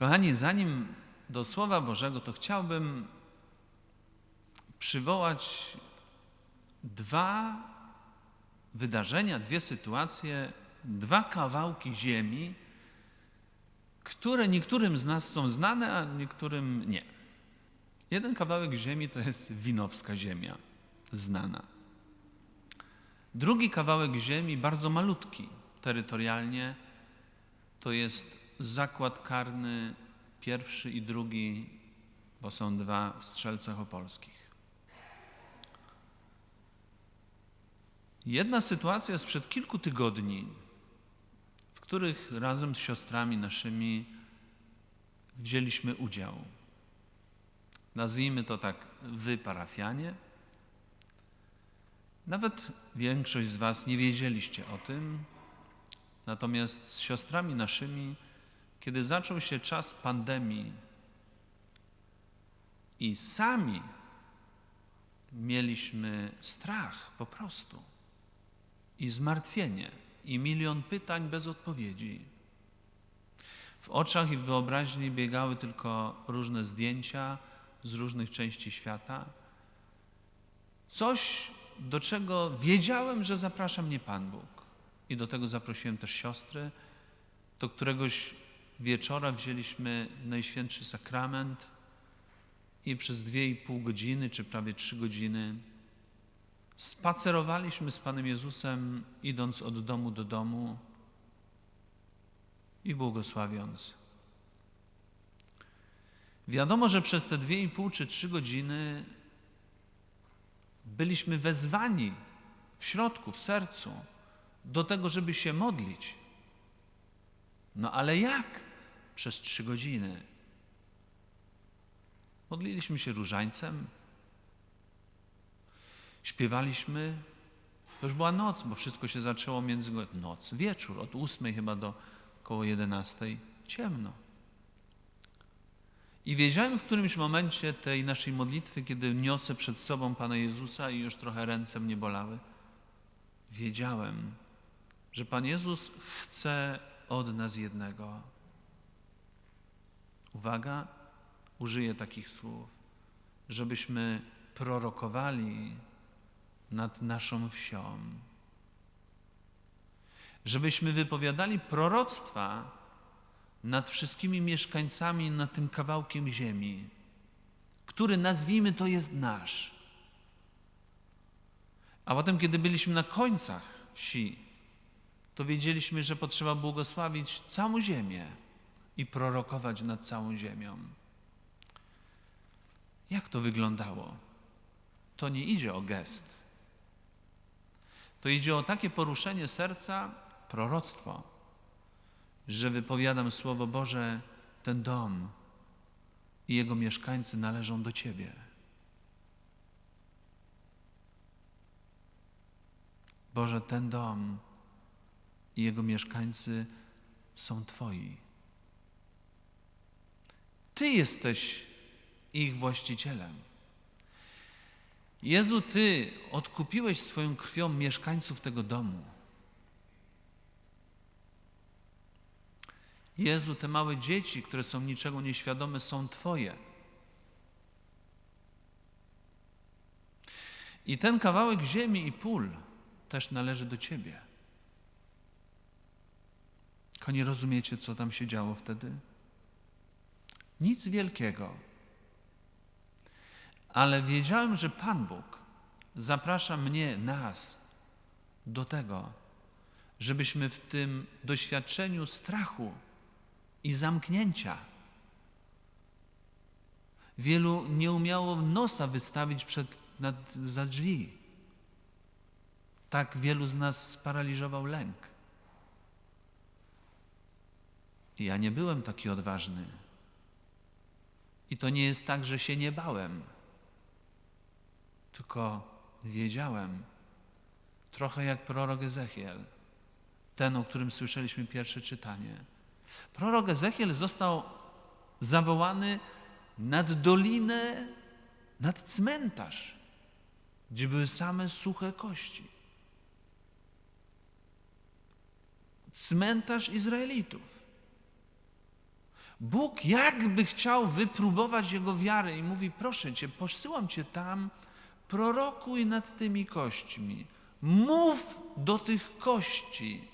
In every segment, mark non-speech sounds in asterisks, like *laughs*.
Kochani, zanim do Słowa Bożego, to chciałbym przywołać dwa wydarzenia, dwie sytuacje, dwa kawałki ziemi, które niektórym z nas są znane, a niektórym nie. Jeden kawałek ziemi to jest winowska ziemia, znana. Drugi kawałek ziemi, bardzo malutki terytorialnie, to jest zakład karny pierwszy i drugi, bo są dwa w Strzelcach Opolskich. Jedna sytuacja sprzed kilku tygodni, w których razem z siostrami naszymi wzięliśmy udział. Nazwijmy to tak, wy parafianie. Nawet większość z Was nie wiedzieliście o tym, natomiast z siostrami naszymi, kiedy zaczął się czas pandemii i sami mieliśmy strach po prostu i zmartwienie i milion pytań bez odpowiedzi. W oczach i w wyobraźni biegały tylko różne zdjęcia z różnych części świata. Coś, do czego wiedziałem, że zaprasza mnie Pan Bóg. I do tego zaprosiłem też siostry. Do któregoś wieczora wzięliśmy Najświętszy Sakrament i przez dwie i pół godziny, czy prawie trzy godziny spacerowaliśmy z Panem Jezusem, idąc od domu do domu i błogosławiąc. Wiadomo, że przez te dwie i pół czy trzy godziny byliśmy wezwani w środku, w sercu do tego, żeby się modlić. No ale jak przez trzy godziny? Modliliśmy się różańcem, śpiewaliśmy. To już była noc, bo wszystko się zaczęło między noc, wieczór, od ósmej chyba do około jedenastej, ciemno. I wiedziałem w którymś momencie tej naszej modlitwy, kiedy niosę przed sobą Pana Jezusa i już trochę ręce mnie bolały, wiedziałem, że Pan Jezus chce od nas jednego. Uwaga, użyję takich słów, żebyśmy prorokowali nad naszą wsią, żebyśmy wypowiadali proroctwa nad wszystkimi mieszkańcami, nad tym kawałkiem ziemi, który nazwijmy to jest nasz. A potem, kiedy byliśmy na końcach wsi, to wiedzieliśmy, że potrzeba błogosławić całą ziemię i prorokować nad całą ziemią. Jak to wyglądało? To nie idzie o gest. To idzie o takie poruszenie serca, proroctwo, że wypowiadam Słowo Boże, ten dom i jego mieszkańcy należą do Ciebie. Boże, ten dom i jego mieszkańcy są Twoi. Ty jesteś ich właścicielem. Jezu, Ty odkupiłeś swoją krwią mieszkańców tego domu. Jezu, te małe dzieci, które są niczego nieświadome, są Twoje. I ten kawałek ziemi i pól też należy do Ciebie. Tylko nie rozumiecie, co tam się działo wtedy? Nic wielkiego. Ale wiedziałem, że Pan Bóg zaprasza mnie, nas do tego, żebyśmy w tym doświadczeniu strachu i zamknięcia wielu nie umiało nosa wystawić przed, nad, za drzwi. Tak wielu z nas sparaliżował lęk. Ja nie byłem taki odważny. I to nie jest tak, że się nie bałem, tylko wiedziałem, trochę jak prorok Ezechiel, ten, o którym słyszeliśmy pierwsze czytanie. Prorok Ezechiel został zawołany nad dolinę, nad cmentarz, gdzie były same suche kości. Cmentarz Izraelitów. Bóg jakby chciał wypróbować jego wiarę i mówi: Proszę cię, posyłam cię tam, prorokuj nad tymi kośćmi. Mów do tych kości.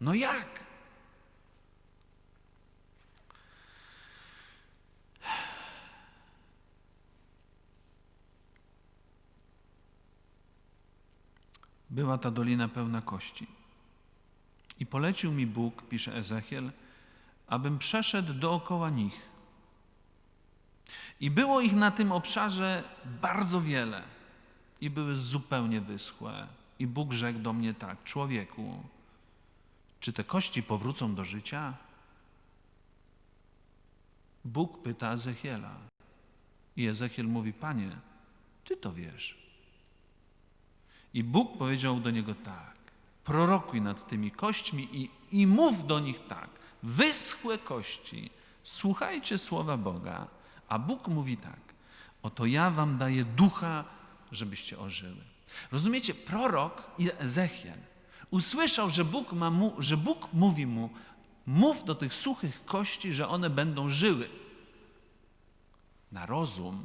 No jak? Była ta dolina pełna kości. I polecił mi Bóg, pisze Ezechiel, abym przeszedł dookoła nich. I było ich na tym obszarze bardzo wiele, i były zupełnie wyschłe. I Bóg rzekł do mnie tak: Człowieku, czy te kości powrócą do życia? Bóg pyta Ezechiela. I Ezechiel mówi: Panie, ty to wiesz. I Bóg powiedział do niego tak: Prorokuj nad tymi kośćmi i, i mów do nich tak: Wyschłe kości, słuchajcie słowa Boga. A Bóg mówi tak: Oto ja wam daję ducha, żebyście ożyły. Rozumiecie, prorok Ezechiel usłyszał, że Bóg, ma mu, że Bóg mówi mu: Mów do tych suchych kości, że one będą żyły. Na rozum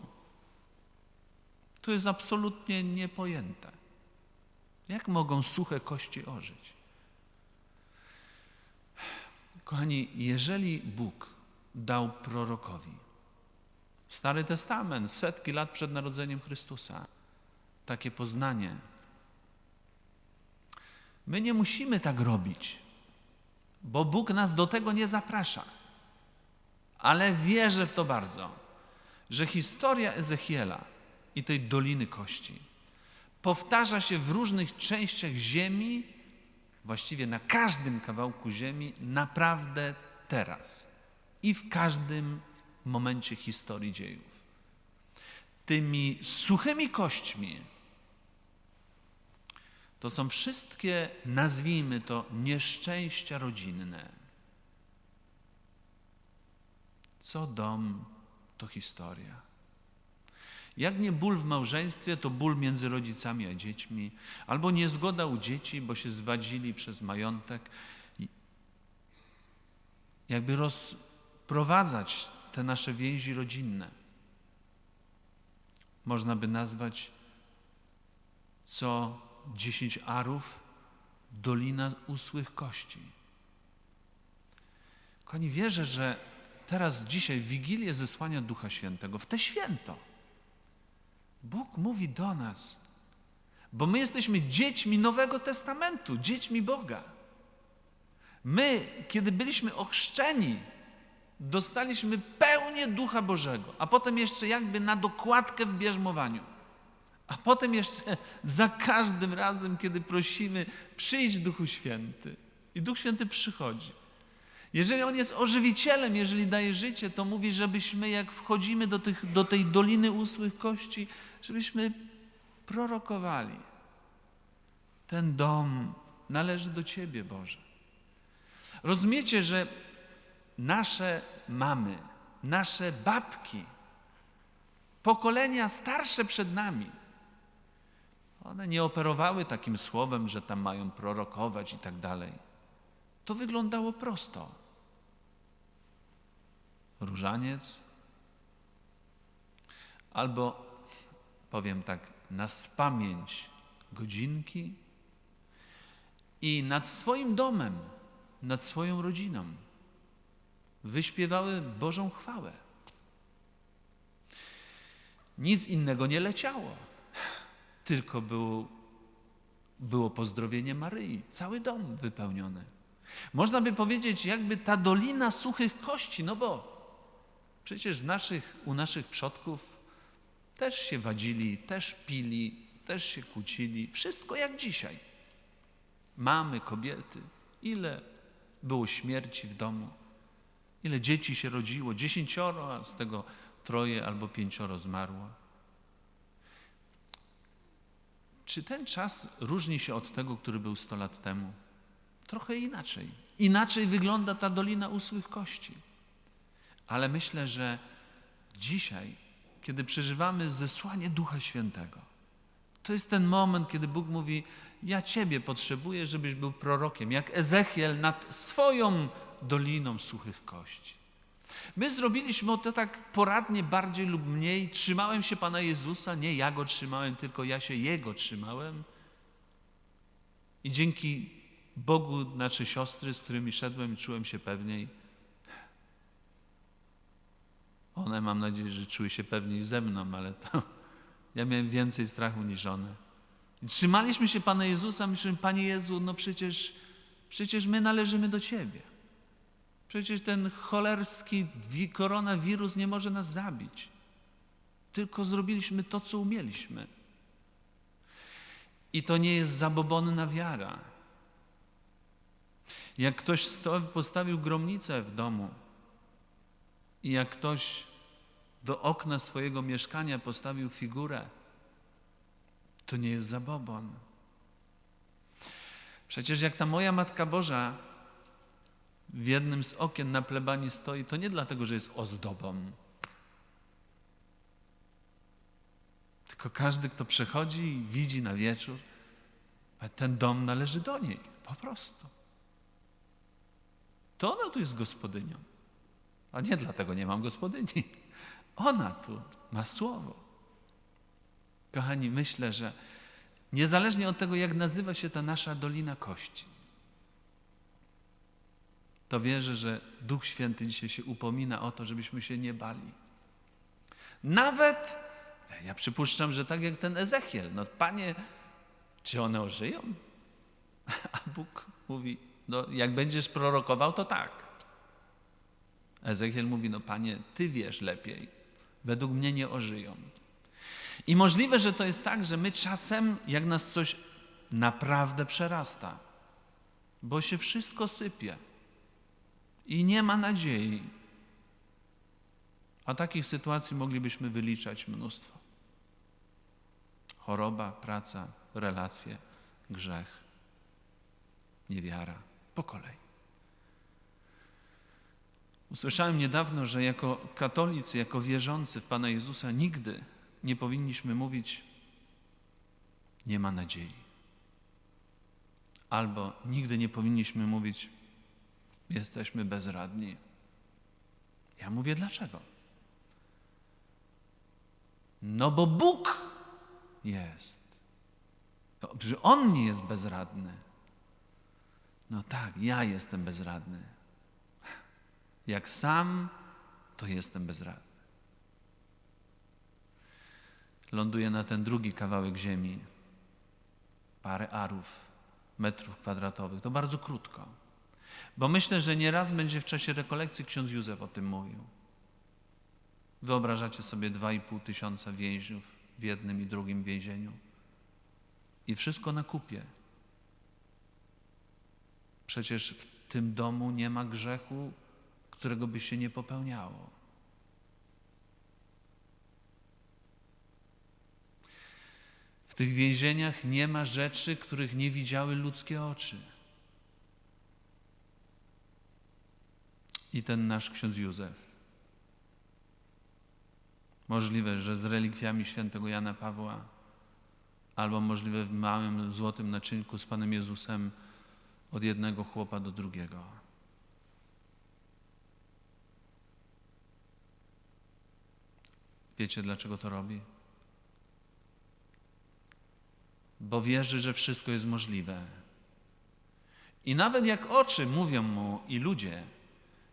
to jest absolutnie niepojęte. Jak mogą suche kości ożyć? Kochani, jeżeli Bóg dał prorokowi Stary Testament, setki lat przed narodzeniem Chrystusa, takie poznanie, my nie musimy tak robić, bo Bóg nas do tego nie zaprasza. Ale wierzę w to bardzo, że historia Ezechiela i tej Doliny Kości powtarza się w różnych częściach ziemi, właściwie na każdym kawałku ziemi, naprawdę teraz i w każdym momencie historii dziejów. Tymi suchymi kośćmi to są wszystkie, nazwijmy to, nieszczęścia rodzinne. Co dom, to historia. Jak nie ból w małżeństwie, to ból między rodzicami a dziećmi, albo niezgoda u dzieci, bo się zwadzili przez majątek. Jakby rozprowadzać te nasze więzi rodzinne. Można by nazwać co dziesięć arów dolina usłych kości. Kochani, wierzę, że teraz, dzisiaj, w Wigilię zesłania Ducha Świętego, w te święto, Bóg mówi do nas, bo my jesteśmy dziećmi Nowego Testamentu, dziećmi Boga. My, kiedy byliśmy ochrzczeni, dostaliśmy pełnię Ducha Bożego, a potem jeszcze jakby na dokładkę w bierzmowaniu. A potem jeszcze za każdym razem, kiedy prosimy, przyjdź Duchu Święty. I Duch Święty przychodzi. Jeżeli On jest ożywicielem, jeżeli daje życie, to mówi, żebyśmy jak wchodzimy do, tych, do tej doliny usłych kości, żebyśmy prorokowali. Ten dom należy do Ciebie, Boże. Rozumiecie, że nasze mamy, nasze babki, pokolenia starsze przed nami, one nie operowały takim słowem, że tam mają prorokować i tak dalej. To wyglądało prosto. Różaniec, albo powiem tak, na spamięć godzinki i nad swoim domem, nad swoją rodziną wyśpiewały Bożą chwałę. Nic innego nie leciało, tylko było, było pozdrowienie Maryi, cały dom wypełniony. Można by powiedzieć, jakby ta dolina suchych kości, no bo przecież naszych, u naszych przodków też się wadzili, też pili, też się kłócili, wszystko jak dzisiaj. Mamy, kobiety, ile było śmierci w domu. Ile dzieci się rodziło? Dziesięcioro, a z tego troje albo pięcioro zmarło. Czy ten czas różni się od tego, który był sto lat temu? Trochę inaczej. Inaczej wygląda ta dolina usłych kości. Ale myślę, że dzisiaj, kiedy przeżywamy zesłanie Ducha Świętego, to jest ten moment, kiedy Bóg mówi: Ja Ciebie potrzebuję, żebyś był prorokiem, jak Ezechiel nad swoją doliną suchych kości. My zrobiliśmy to tak poradnie bardziej lub mniej. Trzymałem się Pana Jezusa, nie ja Go trzymałem, tylko ja się Jego trzymałem. I dzięki Bogu nasze siostry, z którymi szedłem, czułem się pewniej. One, mam nadzieję, że czuły się pewniej ze mną, ale to ja miałem więcej strachu niż one. I trzymaliśmy się Pana Jezusa, myślałem, Panie Jezu, no przecież, przecież my należymy do Ciebie. Przecież ten cholerski wi- koronawirus nie może nas zabić. Tylko zrobiliśmy to, co umieliśmy. I to nie jest zabobonna wiara. Jak ktoś postawił gromnicę w domu i jak ktoś do okna swojego mieszkania postawił figurę, to nie jest zabobon. Przecież jak ta moja Matka Boża w jednym z okien na plebanii stoi, to nie dlatego, że jest ozdobą. Tylko każdy, kto przechodzi i widzi na wieczór, ten dom należy do niej. Po prostu. To ona tu jest gospodynią. A nie dlatego nie mam gospodyni. Ona tu ma słowo. Kochani, myślę, że niezależnie od tego, jak nazywa się ta nasza Dolina Kości, to wierzę, że Duch Święty dzisiaj się upomina o to, żebyśmy się nie bali. Nawet, ja przypuszczam, że tak jak ten Ezechiel, no Panie, czy one ożyją? A Bóg mówi, no jak będziesz prorokował, to tak. Ezechiel mówi, no Panie, Ty wiesz lepiej. Według mnie nie ożyją. I możliwe, że to jest tak, że my czasem, jak nas coś naprawdę przerasta, bo się wszystko sypie i nie ma nadziei. A takich sytuacji moglibyśmy wyliczać mnóstwo. Choroba, praca, relacje, grzech, niewiara, po kolei. Usłyszałem niedawno, że jako katolicy, jako wierzący w Pana Jezusa nigdy nie powinniśmy mówić nie ma nadziei. Albo nigdy nie powinniśmy mówić jesteśmy bezradni. Ja mówię dlaczego? No bo Bóg jest. On nie jest bezradny. No tak, ja jestem bezradny. Jak sam, to jestem bezradny. Ląduję na ten drugi kawałek ziemi. Parę arów, metrów kwadratowych. To bardzo krótko. Bo myślę, że nieraz będzie w czasie rekolekcji ksiądz Józef o tym mówił. Wyobrażacie sobie dwa i pół tysiąca więźniów w jednym i drugim więzieniu. I wszystko na kupie. Przecież w tym domu nie ma grzechu, którego by się nie popełniało. W tych więzieniach nie ma rzeczy, których nie widziały ludzkie oczy. I ten nasz ksiądz Józef. Możliwe, że z relikwiami świętego Jana Pawła, albo możliwe w małym złotym naczynku z Panem Jezusem od jednego chłopa do drugiego. Wiecie, dlaczego to robi? Bo wierzy, że wszystko jest możliwe. I nawet jak oczy mówią mu i ludzie,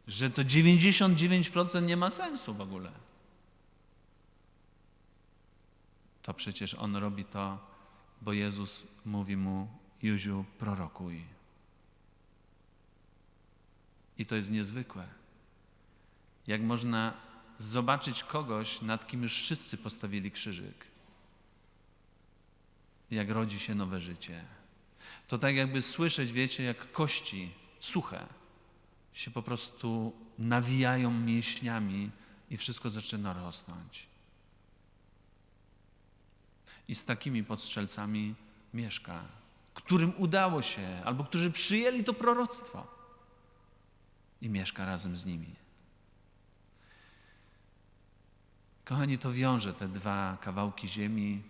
że to 99% nie ma sensu w ogóle, to przecież on robi to, bo Jezus mówi mu: Józiu, prorokuj. I to jest niezwykłe. Jak można zobaczyć kogoś, nad kim już wszyscy postawili krzyżyk. Jak rodzi się nowe życie. To tak jakby słyszeć, wiecie, jak kości suche się po prostu nawijają mięśniami i wszystko zaczyna rosnąć. I z takimi podstrzelcami mieszka, którym udało się, albo którzy przyjęli to proroctwo i mieszka razem z nimi. Kochani, to wiąże te dwa kawałki ziemi,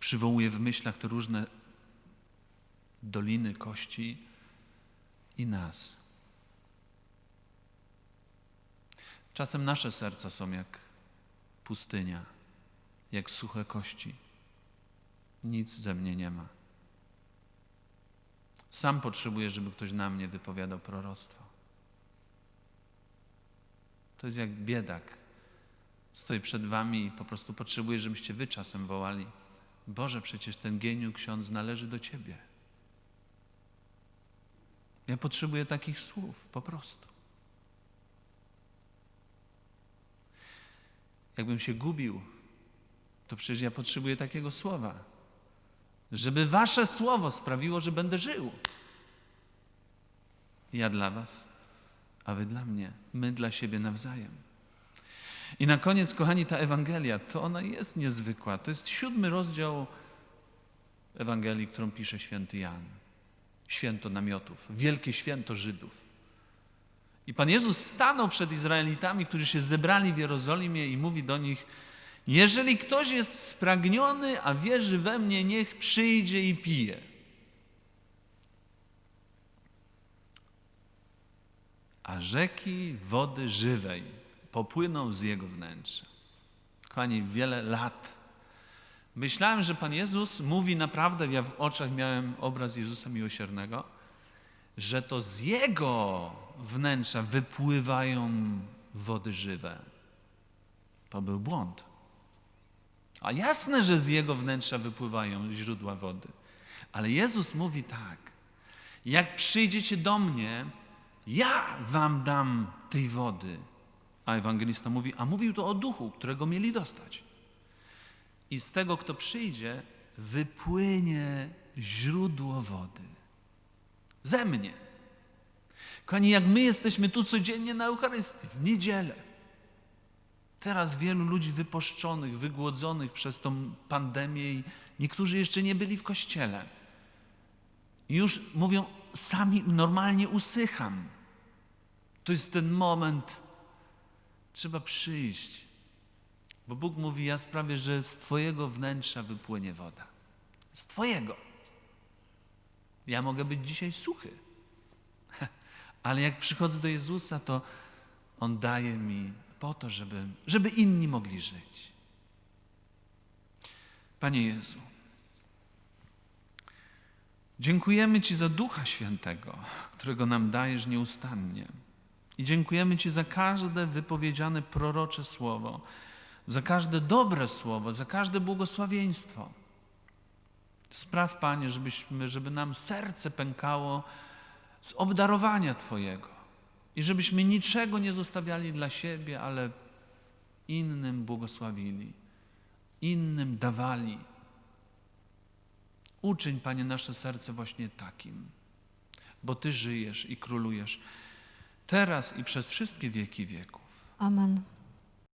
przywołuje w myślach te różne doliny kości i nas. Czasem nasze serca są jak pustynia, jak suche kości. Nic ze mnie nie ma. Sam potrzebuję, żeby ktoś na mnie wypowiadał proroctwo. To jest jak biedak. Stoi przed wami i po prostu potrzebuje, żebyście wy czasem wołali: Boże, przecież ten geniu ksiądz należy do ciebie. Ja potrzebuję takich słów, po prostu. Jakbym się gubił, to przecież ja potrzebuję takiego słowa, żeby wasze słowo sprawiło, że będę żył. Ja dla was, a wy dla mnie, my dla siebie nawzajem. I na koniec, kochani, ta Ewangelia, to ona jest niezwykła. To jest siódmy rozdział Ewangelii, którą pisze święty Jan. Święto namiotów, wielkie święto Żydów. I Pan Jezus stanął przed Izraelitami, którzy się zebrali w Jerozolimie i mówi do nich, jeżeli ktoś jest spragniony, a wierzy we mnie, niech przyjdzie i pije. A rzeki wody żywej popłyną z jego wnętrza. Kochani, wiele lat myślałem, że Pan Jezus mówi naprawdę, ja w oczach miałem obraz Jezusa Miłosiernego, że to z Jego wnętrza wypływają wody żywe. To był błąd. A jasne, że z Jego wnętrza wypływają źródła wody. Ale Jezus mówi tak, jak przyjdziecie do mnie, ja wam dam tej wody. A ewangelista mówi, a mówił to o duchu, którego mieli dostać. I z tego, kto przyjdzie, wypłynie źródło wody. Ze mnie. Kochani, jak my jesteśmy tu codziennie na Eucharystii, w niedzielę. Teraz wielu ludzi wyposzczonych, wygłodzonych przez tą pandemię i niektórzy jeszcze nie byli w kościele. Już mówią, sami normalnie usycham. To jest ten moment, trzeba przyjść. Bo Bóg mówi, ja sprawię, że z Twojego wnętrza wypłynie woda. Z Twojego. Ja mogę być dzisiaj suchy. *laughs* Ale jak przychodzę do Jezusa, to On daje mi po to, żeby, żeby inni mogli żyć. Panie Jezu, dziękujemy Ci za Ducha Świętego, którego nam dajesz nieustannie. I dziękujemy Ci za każde wypowiedziane prorocze słowo, za każde dobre słowo, za każde błogosławieństwo. Spraw, Panie, żebyśmy, żeby nam serce pękało z obdarowania Twojego i żebyśmy niczego nie zostawiali dla siebie, ale innym błogosławili, innym dawali. Uczyń, Panie, nasze serce właśnie takim, bo Ty żyjesz i królujesz teraz i przez wszystkie wieki wieków. Amen.